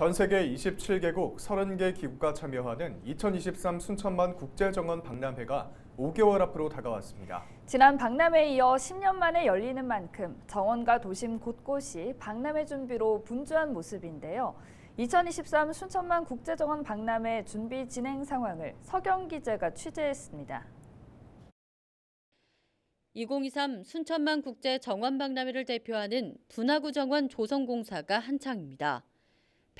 전 세계 27개국 30개 기구가 참여하는 2023 순천만 국제정원 박람회가 5개월 앞으로 다가왔습니다. 지난 박람회에 이어 10년 만에 열리는 만큼 정원과 도심 곳곳이 박람회 준비로 분주한 모습인데요. 2023 순천만 국제정원 박람회 준비 진행 상황을 서경 기자가 취재했습니다. 2023 순천만 국제 정원 박람회를 대표하는 분화구 정원 조성공사가 한창입니다.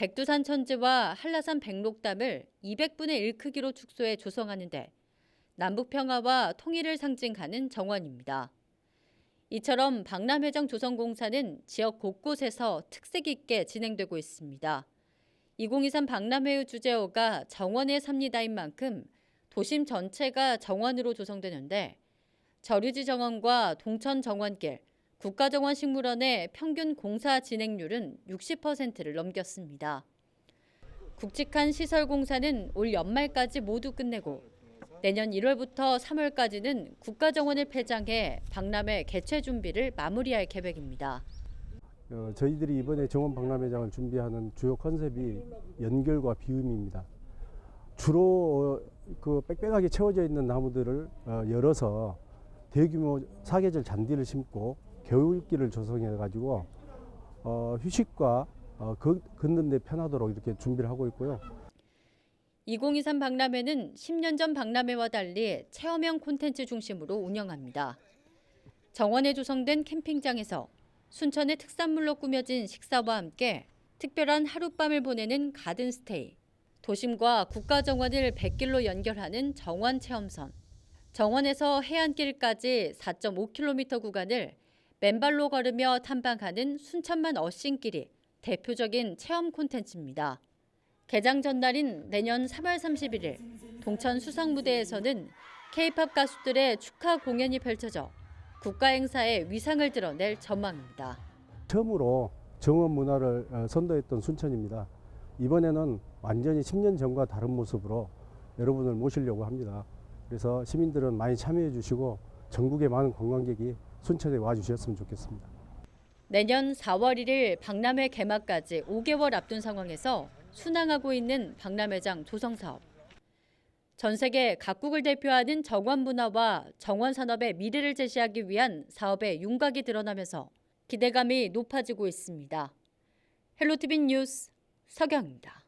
백두산 천지와 한라산 백록담을 200분의 1 크기로 축소해 조성하는데 남북 평화와 통일을 상징하는 정원입니다. 이처럼 박람회장 조성공사는 지역 곳곳에서 특색 있게 진행되고 있습니다. 2023 박람회의 주제어가 정원의 삽니다인 만큼 도심 전체가 정원으로 조성되는데 저류지 정원과 동천 정원길, 국가정원 식물원의 평균 공사 진행률은 60%를 넘겼습니다. 굵직한 시설 공사는 올 연말까지 모두 끝내고 내년 1월부터 3월까지는 국가정원을 폐장해 박람회 개최 준비를 마무리할 계획입니다. 어, 저희들이 이번에 정원 박람회장을 준비하는 주요 컨셉이 연결과 비움입니다. 주로 어, 그 빽빽하게 채워져 있는 나무들을 어, 열어서 대규모 사계절 잔디를 심고 겨울길을 조성해 가지고 어, 휴식과 어, 걷- 걷는 데 편하도록 이렇게 준비를 하고 있고요. 2023 박람회는 10년 전 박람회와 달리 체험형 콘텐츠 중심으로 운영합니다. 정원에 조성된 캠핑장에서 순천의 특산물로 꾸며진 식사와 함께 특별한 하룻밤을 보내는 가든스테이, 도심과 국가정원을 100길로 연결하는 정원 체험선, 정원에서 해안길까지 4.5km 구간을 맨발로 걸으며 탐방하는 순천만 어싱길이 대표적인 체험 콘텐츠입니다. 개장 전날인 내년 3월 31일 동천 수상무대에서는 K-팝 가수들의 축하 공연이 펼쳐져 국가 행사의 위상을 드러낼 전망입니다. 처음으로 정원 문화를 어, 선도했던 순천입니다. 이번에는 완전히 10년 전과 다른 모습으로 여러분을 모시려고 합니다. 그래서 시민들은 많이 참여해 주시고 전국의 많은 관광객이 순천에 와 주셨으면 좋겠습니다. 내년 4월 1일 박람회 개막까지 5개월 앞둔 상황에서 순항하고 있는 박람회장 조성 사업. 전 세계 각국을 대표하는 정원 문화와 정원 산업의 미래를 제시하기 위한 사업의 윤곽이 드러나면서 기대감이 높아지고 있습니다. 헬로티비 뉴스 서경입니다.